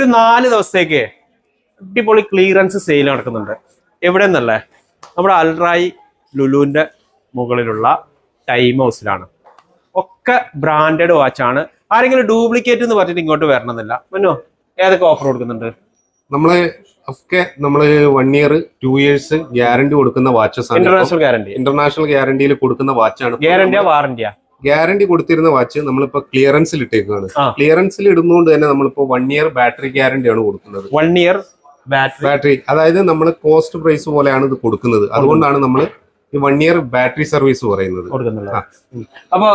ഒരു നാല് ദിവസത്തേക്ക് അടിപൊളി ക്ലിയറൻസ് സെയിൽ നടക്കുന്നുണ്ട്. എവിടെ നിന്നല്ലേ നമ്മുടെ അൽറായി ലുലുവിന്റെ മുകളിലുള്ള ടൈം ഹൗസിലാണ് ഒക്കെ ബ്രാൻഡഡ് വാച്ചാണ് ആരെങ്കിലും ഡ്യൂപ്ലിക്കേറ്റ് എന്ന് പറഞ്ഞിട്ട് ഇങ്ങോട്ട് വരണമെന്നില്ല. മന്നോ ഏതൊക്കെ ഓഫർ കൊടുക്കുന്നുണ്ട്? നമ്മൾ ഒക്കെ നമ്മൾ one year two years guarantee കൊടുക്കുന്ന വാച്ചസ് ആണ്. ഇന്റർനാഷണൽ ഗ്യാരണ്ടി ഇന്റർനാഷണൽ ഗ്യാരണ്ടിയിൽ കൊടുക്കുന്ന വാച്ചാണ് ഗ്യാരണ്ടിയാ വാറന്റിയാ ഗ്യാരണ്ടി കൊടുത്തിരുന്ന വാച്ച് നമ്മളിപ്പോ ക്ലിയറൻസിൽ ഇട്ടേക്കാണ് ക്ലിയറൻസിൽ ഇടുന്നതുകൊണ്ട് തന്നെ നമ്മളിപ്പോ വൺ ഇയർ ബാറ്ററി ഗ്യാരണ്ടിയാണ് കൊടുക്കുന്നത്. വൺ ഇയർ ബാറ്ററി ബാറ്ററി അതായത് നമ്മൾ കോസ്റ്റ് പ്രൈസ് പോലെയാണ് ഇത് കൊടുക്കുന്നത്. അതുകൊണ്ടാണ് നമ്മൾ ഈ വൺ ഇയർ ബാറ്ററി സർവീസ് പറയുന്നത്. അപ്പൊ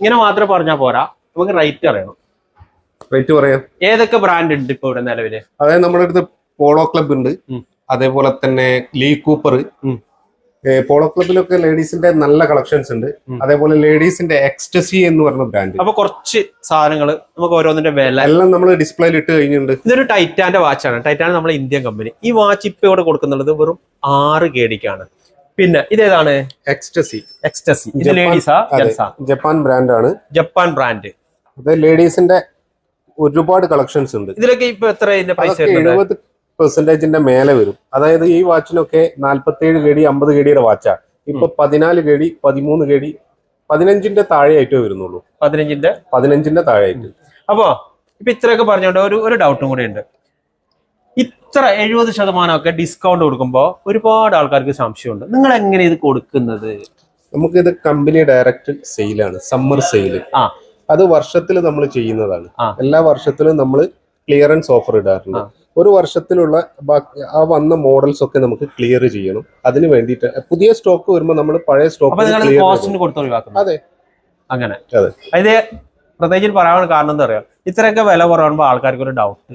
ഇങ്ങനെ മാത്രം പറഞ്ഞാൽ പോരാ. നമുക്ക് റേറ്റ് അറിയണം. റേറ്റ് പറയാം. ഏതൊക്കെ ബ്രാൻഡ് ഉണ്ട് ഇപ്പൊ ഇവിടെ നിലവിൽ? അതായത് നമ്മുടെ അടുത്ത് പോളോ ക്ലബ് ഉണ്ട്. അതേപോലെ തന്നെ ലീ കൂപ്പർ. പോളോ ക്ലബിലൊക്കെ ലേഡീസിന്റെ നല്ല കളക്ഷൻസ് ഉണ്ട്. അതേപോലെ ലേഡീസിന്റെ എക്സ്റ്റസി എന്ന് പറഞ്ഞ ബ്രാൻഡ് അപ്പൊ കുറച്ച് സാധനങ്ങൾ നമുക്ക് ഓരോന്നിന്റെ വില. എല്ലാം നമ്മൾ ഡിസ്പ്ലേയിൽ ഇട്ട് കഴിഞ്ഞിട്ടുണ്ട്. ഇതൊരു ടൈറ്റാന്റെ വാച്ചാണ് ടൈറ്റാൻ നമ്മുടെ ഇന്ത്യൻ കമ്പനി ഈ വാച്ച് ഇപ്പൊ ഇവിടെ കൊടുക്കുന്നുള്ളത് വെറും ആറ് കേടിക്കാണ്. പിന്നെ ഇതേതാണ്? എക്സ്റ്റസി എക്സ്റ്റസി ഇത് ജപ്പാൻ- ലേഡീസാ ജപ്പാൻ ബ്രാൻഡാണ് ജപ്പാൻ ബ്രാൻഡ് അത് ലേഡീസിന്റെ ഒരുപാട് കളക്ഷൻസ് ഉണ്ട്. ഇതിലൊക്കെ ഇപ്പൊ എത്ര പൈസ പ്രൈസ് എഴുപത് പെർസെന്റേജിന്റെ മേലെ വരും. അതായത് ഈ വാച്ചിനൊക്കെ നാല്പത്തേഴ് കേടി അമ്പത് കേടിയുടെ വാച്ചാ. ഇപ്പൊ പതിനാല് കേടി പതിമൂന്ന് കേടി പതിനഞ്ചിന്റെ താഴെയായിട്ടേ വരുന്നുള്ളൂ. പതിനഞ്ചിന്റെ? പതിനഞ്ചിന്റെ താഴെയായിട്ട്. അപ്പോ ഇപ്പൊ ഇത്രയൊക്കെ പറഞ്ഞോണ്ട് ഒരു ഒരു ഡൗട്ടും കൂടെ ഉണ്ട്. ഇത്ര എഴുപത് ശതമാനമൊക്കെ ഡിസ്കൗണ്ട് കൊടുക്കുമ്പോൾ ഒരുപാട് ആൾക്കാർക്ക് സംശയമുണ്ട്. നിങ്ങൾ എങ്ങനെ ഇത് കൊടുക്കുന്നത്? നമുക്കിത് കമ്പനി ഡയറക്റ്റ് സെയിലാണ് സമ്മർ സെയിൽ ആ. അത് വർഷത്തിൽ നമ്മൾ ചെയ്യുന്നതാണ്. എല്ലാ വർഷത്തിലും നമ്മൾ ക്ലിയറൻസ് ഓഫർ ഇടാറുണ്ട്. ഒരു വർഷത്തിലുള്ള ആ വന്ന മോഡൽസ് ഒക്കെ നമുക്ക് ക്ലിയർ ചെയ്യണം. അതിന് വേണ്ടിയിട്ട് പുതിയ സ്റ്റോക്ക് വരുമ്പോൾ നമ്മൾ പഴയ സ്റ്റോക്ക് അതെ. അങ്ങനെ. അതെ. പ്രത്യേകിച്ച് പറയാൻ കാരണം എന്താ പറയാ ഇത്രയൊക്കെ വില കുറയുമ്പോൾ ആൾക്കാർക്ക് ഒരു ഡൗട്ട്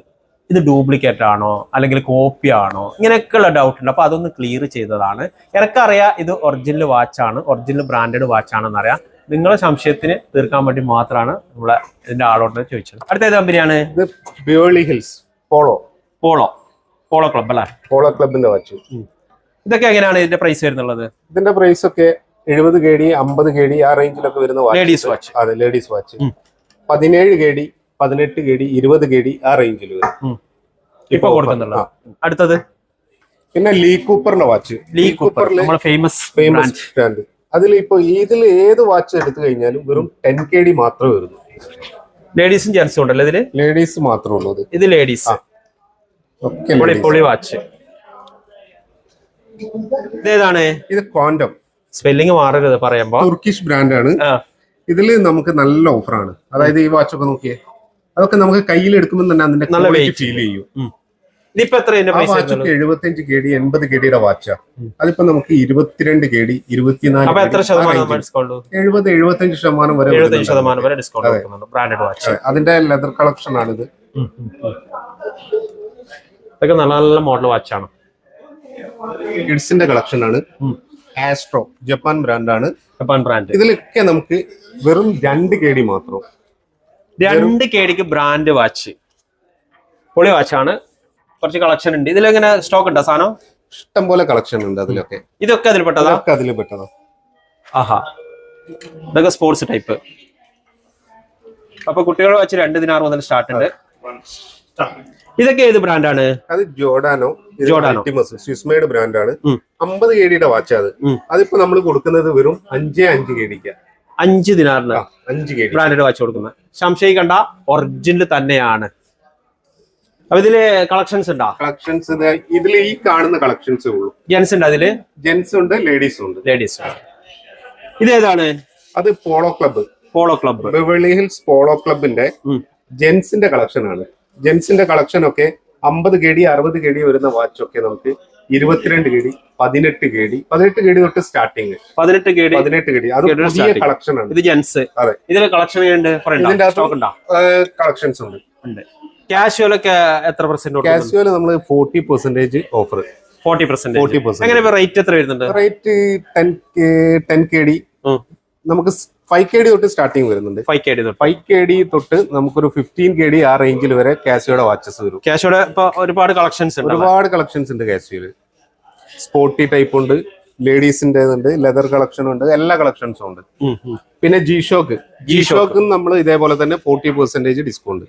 ഇത് ഡ്യൂപ്ലിക്കേറ്റ് ആണോ? അല്ലെങ്കിൽ കോപ്പി ആണോ? ഇങ്ങനെയൊക്കെയുള്ള ഡൗട്ട് ഉണ്ട്. അപ്പൊ അതൊന്ന് ക്ലിയർ ചെയ്തതാണ്. എനിക്കറിയാം ഇത് ഒറിജിനൽ വാച്ചാണ് ഒറിജിനൽ ബ്രാൻഡഡ് വാച്ചാണെന്ന് അറിയാം. നിങ്ങളെ സംശയത്തിന് തീർക്കാൻ വേണ്ടി മാത്രമാണ് നമ്മളെ ഇതിന്റെ ആളോട് ചോദിച്ചത്. അടുത്ത ഏത് കമ്പനിയാണ് ഇത് Beverly Hills polo polo polo club അല്ലേ? പോളോ ക്ലബിന്റെ വാച്ച് ഇതൊക്കെ എങ്ങനെയാണ് ഇതിന്റെ പ്രൈസ് വരുന്നുള്ളത്? ഇതിന്റെ പ്രൈസ് ഒക്കെ എഴുപത് കെ ഡി അമ്പത് കെ ഡി ആ റേഞ്ചിലൊക്കെ വരുന്ന. ലേഡീസ് വാച്ച് അതെ ലേഡീസ് വാച്ച്. പതിനേഴ് കെ ഡി പതിനെട്ട് കെ ഡി ഇരുപത് കെ ഡി ആ റേഞ്ചിൽ വരും. ഇപ്പൊ അടുത്തത്? പിന്നെ ലീ കൂപ്പറിന്റെ വാച്ച് ലീ നമ്മുടെ ഫേമസ് ഫേമസ് ബ്രാൻഡ് അതിൽ ഇപ്പൊ ഇതിൽ ഏത് വാച്ച് എടുത്തു കഴിഞ്ഞാലും വെറും ടെൻ കെ ഡി മാത്രമേ വരുന്നു ലേഡീസും ജെൻസും ഉണ്ടല്ലോ ഇതിൽ? ലേഡീസ് മാത്രമേ ഉള്ളൂ ഇത് ലേഡീസ് പൊളി പൊളി വാച്ച് ഇതേതാണ്? ഇത് ക്വാണ്ടം സ്പെല്ലിംഗ് മാറരുത് പറയുമ്പോ. തുർക്കിഷ് ബ്രാൻഡാണ് ആണ്. ഇതിൽ നമുക്ക് നല്ല ഓഫറാണ് അതായത് ഈ വാച്ച് ഒക്കെ നോക്കിയേ. അതൊക്കെ നമുക്ക് കയ്യിൽ എടുക്കുമ്പോൾ തന്നെ അതിന്റെ ക്വാളിറ്റി ഫീൽ ചെയ്യും. ഇതിപ്പോ എത്ര വാച്ചൊക്കെ എഴുപത്തിയഞ്ച് കെ ഡി എൺപത് കെ ഡിയുടെ വാച്ചാ അതിപ്പോ നമുക്ക് ഇരുപത്തിരണ്ട് കെ ഡി ഇരുപത്തിനാല് എഴുപത് എഴുപത്തിയഞ്ച് ശതമാനം വരെ. ശതമാനം വരെ ഡിസ്കൗണ്ട് അതിന്റെ ലെതർ കളക്ഷൻ ആണിത്. ഇതൊക്കെ നല്ല നല്ല മോഡൽ വാച്ചാണ് കിഡ്സിന്റെ കളക്ഷൻ ആണ്. ആസ്ട്രോ ജപ്പാൻ ബ്രാൻഡ് ആണ്. ജപ്പാൻ ബ്രാൻഡ് ഇതിലൊക്കെ നമുക്ക് വെറും രണ്ട് കെ ഡി മാത്രം. രണ്ട് കേടിക്ക് ബ്രാൻഡ് വാച്ച് പൊളി വാച്ചാണ് കുറച്ച് കളക്ഷൻ ഉണ്ട്. ഇതിലെങ്ങനെ സ്റ്റോക്ക് ഉണ്ടോ സാധനം? ഇഷ്ടം പോലെ കളക്ഷൻ ഉണ്ട് അതിലൊക്കെ. ഇതൊക്കെ അതിൽ പെട്ടതാ? അതൊക്കെ അതിൽ പെട്ടതാ. ആഹാ. ഇതൊക്കെ സ്പോർട്സ് ടൈപ്പ് അപ്പൊ കുട്ടികളുടെ വാച്ച് രണ്ട് ദിനാറ് മുതൽ സ്റ്റാർട്ട് ഉണ്ട്. ഇതൊക്കെ ഏത് ബ്രാൻഡാണ്? അത് ജോഡാനോ ജോർഡാനോ. സ്വിസ് മെയ്ഡ് ബ്രാൻഡാണ്. അമ്പത് കെ ഡിയുടെ വാച്ച് അത്. അതിപ്പോ നമ്മൾ കൊടുക്കുന്നത് വെറും അഞ്ചേ അഞ്ച് കെ ഡിക്ക്. അഞ്ച് ദിനാറിന് അഞ്ച് കെ ബ്രാൻഡഡ് വാച്ച് കൊടുക്കുന്നത്. സംശയിക്കണ്ട ഒറിജിനൽ തന്നെയാണ്. അപ്പൊ ഇതിൽ കളക്ഷൻസ് ഉണ്ടോ? കളക്ഷൻസ് ഇതിൽ ഈ കാണുന്ന കളക്ഷൻസ് ഉള്ളൂ. ജെൻസ് ഉണ്ട് അതിൽ? ജെൻസ് ഉണ്ട് ലേഡീസ് ഉണ്ട്. ലേഡീസ് ഇത് ഏതാണ്? അത് polo club polo club Beverly Hills polo ക്ലബിന്റെ ജെന്റ്സിന്റെ കളക്ഷൻ ആണ്. ജെന്റ്സിന്റെ കളക്ഷൻ ഒക്കെ അമ്പത് കെ ഡി അറുപത് കെ ഡി വരുന്ന വാച്ച് ഒക്കെ നമുക്ക് ഇരുപത്തിരണ്ട് കെ ഡി പതിനെട്ട് കെ ഡി പതിനെട്ട് കെ ഡി തൊട്ട് സ്റ്റാർട്ടിങ് പതിനെട്ട് കേടി പതിനെട്ട് കെ ഡി അത് പുതിയ കളക്ഷൻ ആണ്. ഇത് ജെൻസ്. അതെ. കളക്ഷൻ ഇതിന്റെ ഉണ്ടോ? കളക്ഷൻസ് ഉണ്ട്. കാഷ്വലൊക്കെ എത്ര പെർസെന്റ് കാസ്യുവൽ നമ്മൾ forty percentage offer forty percent forty percent എങ്ങനെ റേറ്റ് എത്ര വരുന്നുണ്ട്? Rate ten ten K D നമുക്ക് ഫൈവ് കെ ഡി തൊട്ട് സ്റ്റാർട്ടിങ് വരുന്നുണ്ട്. ഫൈവ് കെ ഡി തൊട്ട്. ഫൈവ് കെ ഡി തൊട്ട് നമുക്കൊരു ഫിഫ്റ്റീൻ കെ ഡി ആ റേഞ്ചിൽ വരെ കാസിയോയുടെ വാച്ചസ് വരും. ഇപ്പൊ ഒരുപാട് കളക്ഷൻസ് ഉണ്ട് ഒരുപാട് കളക്ഷൻസ് ഉണ്ട് കാസിയോയിൽ സ്പോർട്ടി ടൈപ്പ് ഉണ്ട് ലേഡീസിന്റെ ഉണ്ട് ലെതർ കളക്ഷൻ ഉണ്ട് എല്ലാ കളക്ഷൻസും ഉണ്ട്. പിന്നെ ജി ഷോക്ക് ജി ഷോക്കും നമ്മൾ ഇതേപോലെ തന്നെ ഫോർട്ടി പെർസെന്റേജ് ഡിസ്കൗണ്ട്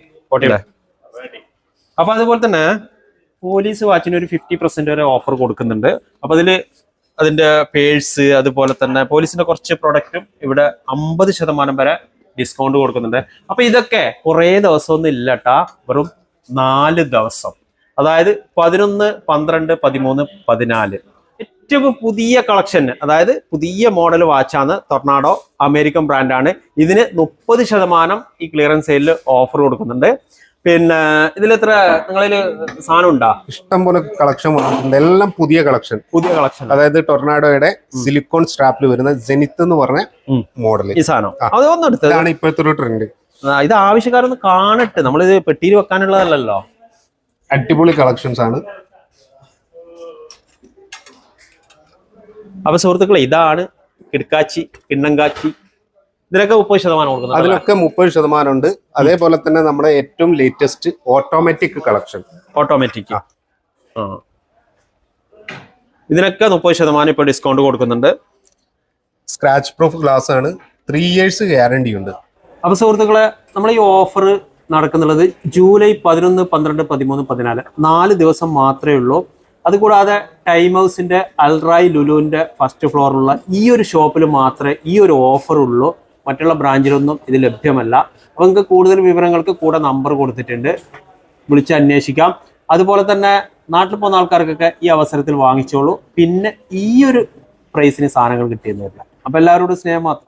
അപ്പൊ അതുപോലെ തന്നെ പോലീസ് വാച്ചിന് ഒരു ഫിഫ്റ്റി പെർസെന്റ് വരെ ഓഫർ കൊടുക്കുന്നുണ്ട്. അപ്പൊ അതിൽ അതിന്റെ പേഴ്സ് അതുപോലെ തന്നെ പോലീസിന്റെ കുറച്ച് പ്രൊഡക്റ്റും ഇവിടെ അമ്പത് ശതമാനം വരെ ഡിസ്കൗണ്ട് കൊടുക്കുന്നുണ്ട്. അപ്പൊ ഇതൊക്കെ കുറേ ദിവസമൊന്നും ഇല്ലട്ടാ. വെറും നാല് ദിവസം. അതായത് പതിനൊന്ന് പന്ത്രണ്ട് പതിമൂന്ന് പതിനാല്. ഏറ്റവും പുതിയ കളക്ഷൻ അതായത് പുതിയ മോഡൽ വാച്ചാണ് ടൊർണാഡോ അമേരിക്കൻ ബ്രാൻഡാണ് ഇതിന് മുപ്പത് ശതമാനം ഈ ക്ലിയറൻസ് സെയിലിൽ ഓഫർ കൊടുക്കുന്നുണ്ട്. പിന്നെ ഇതിൽ എത്ര നിങ്ങളിൽ സാധനം ഉണ്ടാ ഇഷ്ടം പോലെ കളക്ഷൻ വന്നിട്ടുണ്ട്. എല്ലാം പുതിയ കളക്ഷൻ പുതിയ കളക്ഷൻ അതായത് ടൊർണാഡോയുടെ സിലിക്കോൺ സ്ട്രാപ്പിൽ വരുന്ന ജെനിത്ത് എന്ന് പറഞ്ഞ മോഡൽ ഈ സാധനം. അതൊന്നും ഇപ്പോഴത്തെ ഒരു ട്രെൻഡ് ഇത് ആവശ്യക്കാരൊന്ന് കാണട്ടെ. നമ്മളിത് പെട്ടിയിൽ വെക്കാനുള്ളതല്ലല്ലോ. അടിപൊളി കളക്ഷൻസ് ആണ്. അപ്പൊ സുഹൃത്തുക്കളെ ഇതാണ് കിടക്കാച്ചി കിണ്ണങ്കാച്ചി ഇതിനൊക്കെ മുപ്പത് ശതമാനം കൊടുക്കുന്നത് അതിനൊക്കെ മുപ്പത് ശതമാനം ഉണ്ട് അതേപോലെ തന്നെ നമ്മുടെ ഏറ്റവും ലേറ്റസ്റ്റ് ഓട്ടോമാറ്റിക് കളക്ഷൻ ഓട്ടോമാറ്റിക് ഇതിനൊക്കെ മുപ്പത് ശതമാനം ഇപ്പൊ ഡിസ്കൗണ്ട് കൊടുക്കുന്നുണ്ട്. സ്ക്രാച്ച് പ്രൂഫ് ഗ്ലാസ് ആണ്. ത്രീ ഇയേഴ്സ് ഗ്യാരണ്ടി ഉണ്ട്. അപ്പൊ സുഹൃത്തുക്കളെ നമ്മൾ ഈ ഓഫർ നടക്കുന്നുള്ളത് ജൂലൈ പതിനൊന്ന് പന്ത്രണ്ട് പതിമൂന്ന് പതിനാല്. നാല് ദിവസം മാത്രമേ ഉള്ളൂ. അതുകൂടാതെ ടൈം ഹൗസിന്റെ അൽറായ് ലുലുവിന്റെ ഫസ്റ്റ് ഫ്ലോറിലുള്ള ഈ ഒരു ഷോപ്പിൽ മാത്രമേ ഈ ഒരു ഓഫർ ഉള്ളൂ. മറ്റുള്ള ബ്രാഞ്ചിലൊന്നും ഇത് ലഭ്യമല്ല. അപ്പൊ നിങ്ങൾക്ക് കൂടുതൽ വിവരങ്ങൾക്ക് കൂടെ നമ്പർ കൊടുത്തിട്ടുണ്ട്. വിളിച്ച് അന്വേഷിക്കാം. അതുപോലെ തന്നെ നാട്ടിൽ പോകുന്ന ആൾക്കാർക്കൊക്കെ ഈ അവസരത്തിൽ വാങ്ങിച്ചോളൂ. പിന്നെ ഈ ഒരു പ്രൈസിന് സാധനങ്ങൾ കിട്ടിയെന്ന് വരില്ല. അപ്പൊ എല്ലാവരോടും സ്നേഹം മാത്രം.